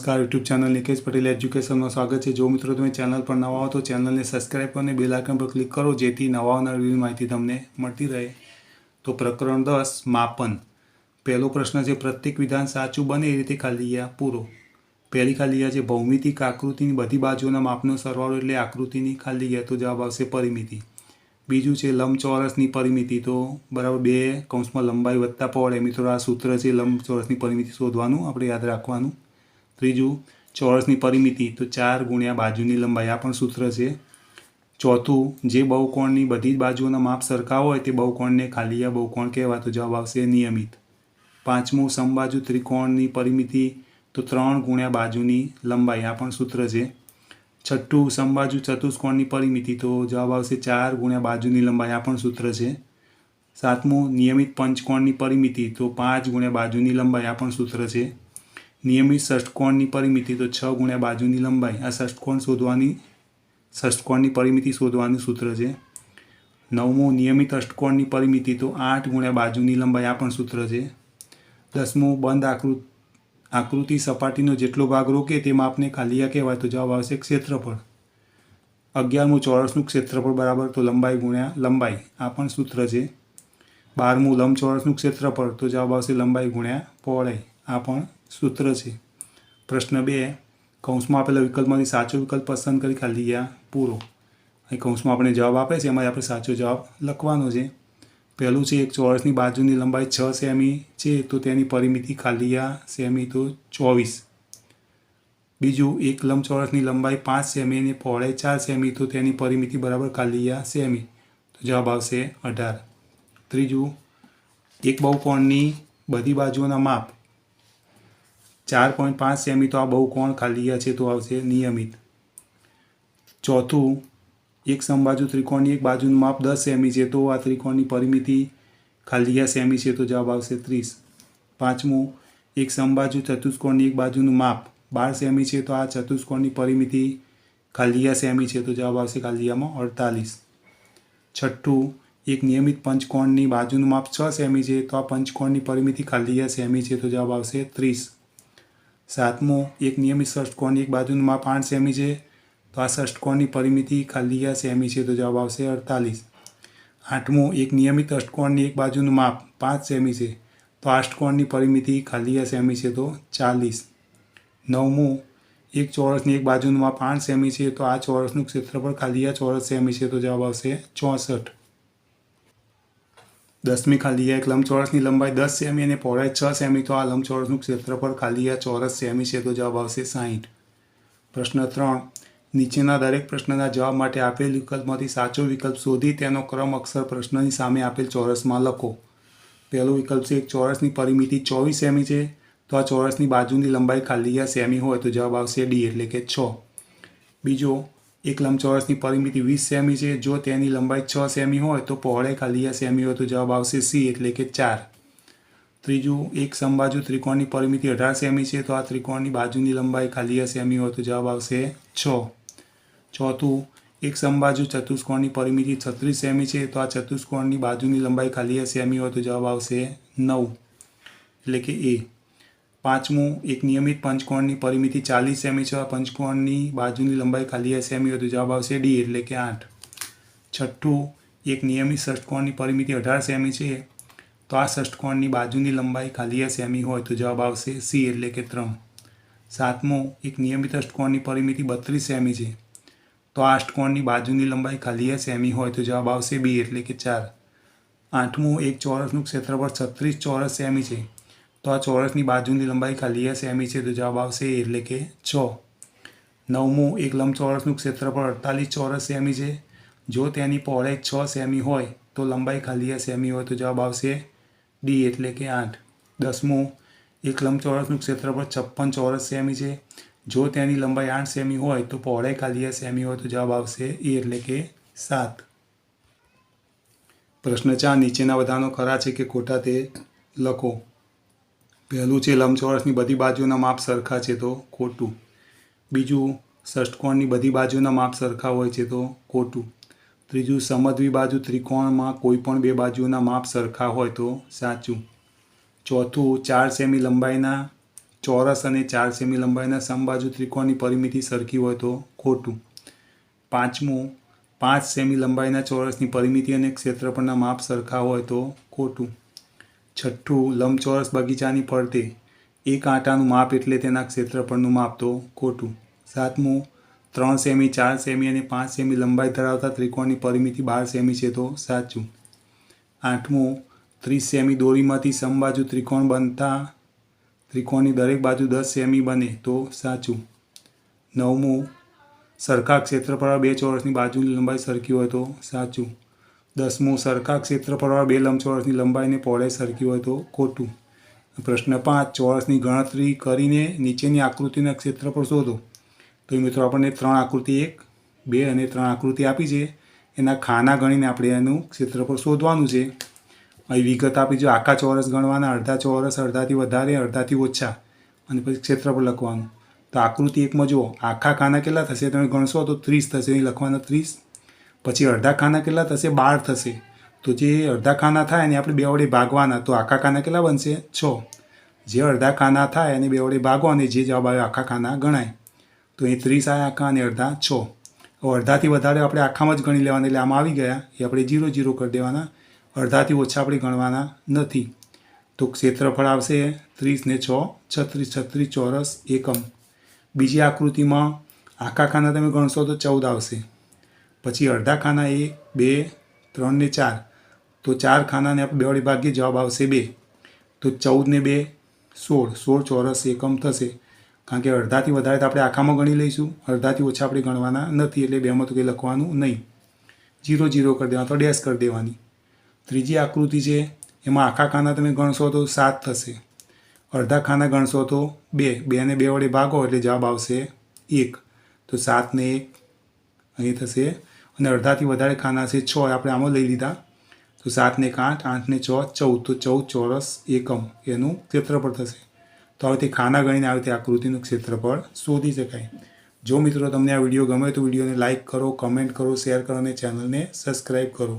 નમસ્કાર YouTube channel Nikesh Patel એજ્યુકેશનમાં સ્વાગત છે. જો મિત્રો તમે ચેનલ પર નવા હો તો ચેનલને સબસ્ક્રાઈબ અને બેલ આઇકન પર ક્લિક કરો, જેથી નવા આવનાર માહિતી તમને મળતી રહે. તો પ્રકરણ દસ, માપન. પહેલો પ્રશ્ન છે, પ્રત્યેક વિધાન સાચું બને એ રીતે ખાલીયા પૂરો? પહેલી ખાલીયા છે, ભૌમિતિક આકૃતિની બધી બાજુઓના માપનો સરવાળો એટલે આકૃતિની ખાલીયા. તો જવાબ આવશે, પરિમિતિ. બીજું છે, લંબચોરસની પરિમિતિ. તો બરાબર બે કૌંસમાં લંબાઈ વધતા પહોળે. મિત્રો, આ સૂત્ર છે, લંબચોરસની પરિમિતિ શોધવાનું, આપણે યાદ રાખવાનું. ત્રીજું ચોરસની પરિમિતિ, તો ચાર ગુણ્યા બાજુની લંબાઈ, આ પણ સૂત્ર છે. ચોથું, જે બહુકોણની બધી જ બાજુઓના માપ સરખા હોય તે બહુકોણને ખાલી આ બહુકોણ કહેવાય, તો જવાબ આવશે નિયમિત. પાંચમું, સમબાજુ ત્રિકોણની પરિમિતિ, તો ત્રણ ગુણ્યા બાજુની લંબાઈ, આ પણ સૂત્ર છે. છઠ્ઠું, સમબાજુ ચતુષ્કોણની પરિમિતિ, તો જવાબ આવશે ચાર ગુણ્યા બાજુની લંબાઈ, આ પણ સૂત્ર છે. સાતમું, નિયમિત પંચકોણની પરિમિતિ, તો પાંચ ગુણ્યા બાજુની લંબાઈ, આ પણ સૂત્ર છે. નિયમિત ષષ્ઠકોણની પરિમિતિ તો છ ગુણ્યા બાજુની લંબાઈ. આ ષષ્ઠકોણ શોધવાની ષષ્ઠકોણની પરિમિતિ શોધવાનું સૂત્ર છે. નવમું નિયમિત અષ્ટકોણની પરિમિતિ તો આઠ ગુણ્યા બાજુની લંબાઈ, આ પણ સૂત્ર છે. દસમું બંધ આકૃતિ આકૃતિ સપાટીનો જેટલો ભાગ રોકે તે માપને ખાલિયા કહેવાય તો જવાબ આવશે ક્ષેત્રફળ. અગિયારમું ચોરસનું ક્ષેત્રફળ બરાબર તો લંબાઈ ગુણ્યા લંબાઈ, આ પણ સૂત્ર છે. બારમું લંબચોરસનું ક્ષેત્રફળ તો જવાબ આવશે લંબાઈ ગુણ્યા પહોળાઈ, આ પણ સૂત્ર છે. પ્રશ્ન બે, કૌંસમાં આપેલા વિકલ્પમાંથી સાચો વિકલ્પ પસંદ કરી ખાલી ખાલીયા પૂરો. અહીં કૌંસમાં આપણે જવાબ આપે છે એમાં આપણે સાચો જવાબ લખવાનો છે. પહેલું છે, એક ચોરસની બાજુની લંબાઈ છ સેમી છે, તો તેની પરિમિતિ ખાલી ખાલીયા સેમી, તો ચોવીસ. બીજું, એક લંબચોરસની લંબાઈ પાંચ સેમી અને પહોળાઈ ચાર સેમી, તો તેની પરિમિતિ બરાબર ખાલી ખાલીયા સેમી. તો જવાબ આવશે અઢાર. ત્રીજું, એક બહુકોણની બધી બાજુઓના માપ ચાર પોઈન્ટ પાંચ સેમી તો આ બહુકોણ ખાલીયા છે તો આવશે નિયમિત. ચોથું, એક સમબાજુ ત્રિકોણની એક બાજુનું માપ દસ સેમી છે તો આ ત્રિકોણની પરિમિતિ ખાલીયા સેમી છે તો જવાબ આવશે ત્રીસ. પાંચમું, એક સમબાજુ ચતુષ્કોણની એક બાજુનું માપ બાર સેમી છે તો આ ચતુષ્કોણની પરિમિતિ ખાલીયા સેમી છે તો જવાબ આવશે ખાલીયામાં અડતાલીસ. છઠ્ઠું, એક નિયમિત પંચકોણની બાજુનું માપ છ સેમી છે તો આ પંચકોણની પરિમિતિ ખાલીયા સેમી છે તો જવાબ આવશે ત્રીસ. સાતમું એક નિયમિત ષષ્ઠકોણની એક બાજુનું આઠ સેમી છે તો આ ષષ્ઠકોણની પરિમિતિ ખાલીયા સેમી છે તો જવાબ આવશે અડતાલીસ આઠમું એક નિયમિત અષ્ટકોણની એક બાજુનું માપ પાંચ સેમી છે તો અષ્ટકોણની પરિમિતિ ખાલીયા સેમી છે તો ચાલીસ નવમું એક ચોરસની એક બાજુનું માપ આઠ સેમી છે તો આ ચોરસનું ક્ષેત્રફળ ખાલીયા ચોરસ સેમી છે તો જવાબ આવશે ચોસઠ દસમી ખાલી એક લંબચોરસની લંબાઈ દસ સેમી અને પહોળાઈ છ સેમી, તો આ લંબચોરસનું ક્ષેત્રફળ આ ચોરસ સેમી છે, તો જવાબ આવશે સાહીઠ. પ્રશ્ન ત્રણ, નીચેના દરેક પ્રશ્નના જવાબ માટે આપેલ વિકલ્પમાંથી સાચો વિકલ્પ શોધી તેનો ક્રમ અક્ષર પ્રશ્નની સામે આપેલ ચોરસમાં લખો. પહેલો વિકલ્પ છે, એક ચોરસની પરિમિતિ ચોવીસ સેમી છે, તો આ ચોરસની બાજુની લંબાઈ ખાલીયા સેમી હોય, તો જવાબ આવશે ડી, એટલે કે છ. બીજો એક લંબચોરસની પરિમિતિ વીસ સેમી છે. જો તેની લંબાઈ છ સેમી હોય, તો પહોળાઈ આ સેમી હોય તો જવાબ આવશે સી, એટલે કે ચાર. ત્રીજું, એક સમબાજુ ત્રિકોણની પરિમિતિ અઢાર સેમી છે, તો આ ત્રિકોણની બાજુની લંબાઈ ખાલીયા સેમી હોય તો જવાબ આવશે છ. ચોથું, એક સમબાજુ ચતુષ્કોણની પરિમિતિ છત્રીસ સેમી છે, તો આ ચતુષ્કોણની બાજુની લંબાઈ ખાલીયા સેમી હોય તો જવાબ આવશે નવ, એટલે કે એ. પાંચમું, એક નિયમિત પંચકોણની પરિમિતિ ચાલીસ સેમી છે. પંચકોણની બાજુની લંબાઈ ખાલીયા સેમી હોય તો જવાબ આવશે ડી, એટલે કે આઠ. છઠ્ઠું, એક નિયમિત ષષ્ઠકોણની પરિમિતિ અઢાર સેમી છે, તો આ ષષ્ઠકોણની બાજુની લંબાઈ ખાલીયા સેમી હોય તો જવાબ આવશે સી, એટલે કે ત્રણ. સાતમું, એક નિયમિત અષ્ટકોણની પરિમિતિ બત્રીસ સેમી છે, તો આ અષ્ટકોણની બાજુની લંબાઈ ખાલીયા સેમી હોય તો જવાબ આવશે બી, એટલે કે ચાર. આઠમું, એક ચોરસનું ક્ષેત્રફળ છત્રીસ ચોરસ સેમી છે તો આ ચોરસની બાજુની લંબાઈ ખાલીયા સેમી છે તો જવાબ આવશે એટલે કે છ. નવમું, એક લંબચોરસનું ક્ષેત્રફળ અડતાલીસ ચોરસ સેમી છે. જો તેની પહોળાઈ છ સેમી હોય, તો લંબાઈ ખાલીયા સેમી હોય તો જવાબ આવશે ડી એટલે કે આઠ. દસમું, એક લંબચોરસનું ક્ષેત્રફળ છપ્પન ચોરસ સેમી છે. જો તેની લંબાઈ આઠ સેમી હોય, તો પહોળાઈ ખાલીયા સેમી હોય તો જવાબ આવશે એ એટલે કે સાત. પ્રશ્ન ચાર, નીચેના બધાનો ખરા છે કે ખોટા તે લખો. પહેલું છે લંબચોરસની બધી બાજુના માપ સરખા છે તો ખોટું. બીજું, ષષ્ઠકોણની બધી બાજુના માપ સરખા હોય છે તો ખોટું. ત્રીજું, સમદ્વી બાજુ ત્રિકોણમાં કોઈ પણ બે બાજુના માપ સરખા હોય તો સાચું. ચોથું, ચાર સેમી લંબાઈના ચોરસ અને ચાર સેમી લંબાઈના સમબાજુ ત્રિકોણની પરિમિતિ સરખી હોય તો ખોટું. પાંચમું, પાંચ સેમી લંબાઈના ચોરસની પરિમિતિ અને ક્ષેત્રફળના માપ સરખા હોય તો ખોટું. છઠ્ઠું લંબચોરસ બગીચાની ફરતે એક આંટાનું માપ એટલે તેના ક્ષેત્રફળનું માપ તો ખોટું. સાતમું, ત્રણ સેમી, ચાર સેમી અને પાંચ સેમી લંબાઈ ધરાવતા ત્રિકોણની પરિમિતિ બાર સેમી છે તો સાચું. આઠમું, ત્રીસ સેમી દોરીમાંથી સમબાજુ ત્રિકોણ બનતા ત્રિકોણની દરેક બાજુ દસ સેમી બને તો સાચું. નવમું, સરખા ક્ષેત્રફળ બે ચોરસની બાજુની લંબાઈ સરખી હોય તો સાચું. દસમું સરખા ક્ષેત્રફળવાળા બે લંબચોરસની લંબાઈને પહોળાઈ સરખી હોય તો ખોટું. પ્રશ્ન પાંચ, ચોરસની ગણતરી કરીને નીચેની આકૃતિના ક્ષેત્રફળ શોધો. તો મિત્રો આપણને ત્રણ આકૃતિ એક, બે અને ત્રણ આકૃતિ આપી છે. એના ખાના ગણીને આપણે એનું ક્ષેત્રફળ શોધવાનું છે. અહીં વિગત આપી જો આખા ચોરસ ગણવાના, અડધા ચોરસ, અડધાથી વધારે, અડધાથી ઓછા, અને પછી ક્ષેત્રફળ લખવાનું. તો આકૃતિ એકમાં જુઓ, આખા ખાના કેટલા થશે તમે ગણશો તો ત્રીસ થશે, અહીં લખવાના ત્રીસ. પછી અડધા ખાના કેટલા થશે? બાર થશે. તો જે અડધા ખાના થાય એને આપણે બે વડે ભાગવાના. તો આખા ખાના કેટલા બનશે? છ. જે અડધા ખાના થાય એને બે વડે ભાગો અને જે જવાબ આવે આખા ખાના ગણાય. તો અહીં ત્રીસ આવ્યા આખા અને અડધા છ. અડધાથી વધારે આપણે આખામાં જ ગણી લેવાના એટલે આમાં આવી ગયા. એ આપણે જીરો જીરો કરી દેવાના. અડધાથી ઓછા આપણે ગણવાના નથી. તો ક્ષેત્રફળ આવશે ત્રીસ ને છ, છત્રીસ છત્રીસ, ચોરસ, એકમ. બીજી આકૃતિમાં આખા ખાના તમે ગણશો તો ચૌદ આવશે. પછી અડધા ખાના એ બે, ત્રણ ને ચાર. તો ચાર ખાનાને આપણે બે વડે ભાગીએ, જવાબ આવશે બે. તો ચૌદને બે, સોળ. સોળ ચોરસ એકમ થશે. કારણ કે અડધાથી વધારે તો આપણે આખામાં ગણી લઈશું. અડધાથી ઓછા આપણે ગણવાના નથી, એટલે બેમાં તો કંઈ લખવાનું નહીં. જીરો જીરો કરી દેવાનું, તો ડેશ કરી દેવાની. ત્રીજી આકૃતિ છે, એમાં આખા ખાના તમે ગણશો તો સાત થશે. અડધા ખાના ગણશો તો બે. બેને બે વડે ભાગો, એટલે જવાબ આવશે એક. તો સાતને એક. અહીં થશે અને અડધાથી વધારે ખાના છે, છ આપણે આમાં લઈ લીધા. તો સાતને એક આઠ, આઠને છ, ચૌદ. તો ચૌદ ચોરસ એકમ એનું ક્ષેત્રફળ થશે. તો હવે તે ખાના ગણીને આવે તે આકૃતિનું ક્ષેત્રફળ શોધી શકાય. જો મિત્રો તમને આ વીડિયો ગમે તો વિડીયોને લાઇક કરો, કમેન્ટ કરો, શેર કરો અને ચેનલને સબસ્ક્રાઈબ કરો.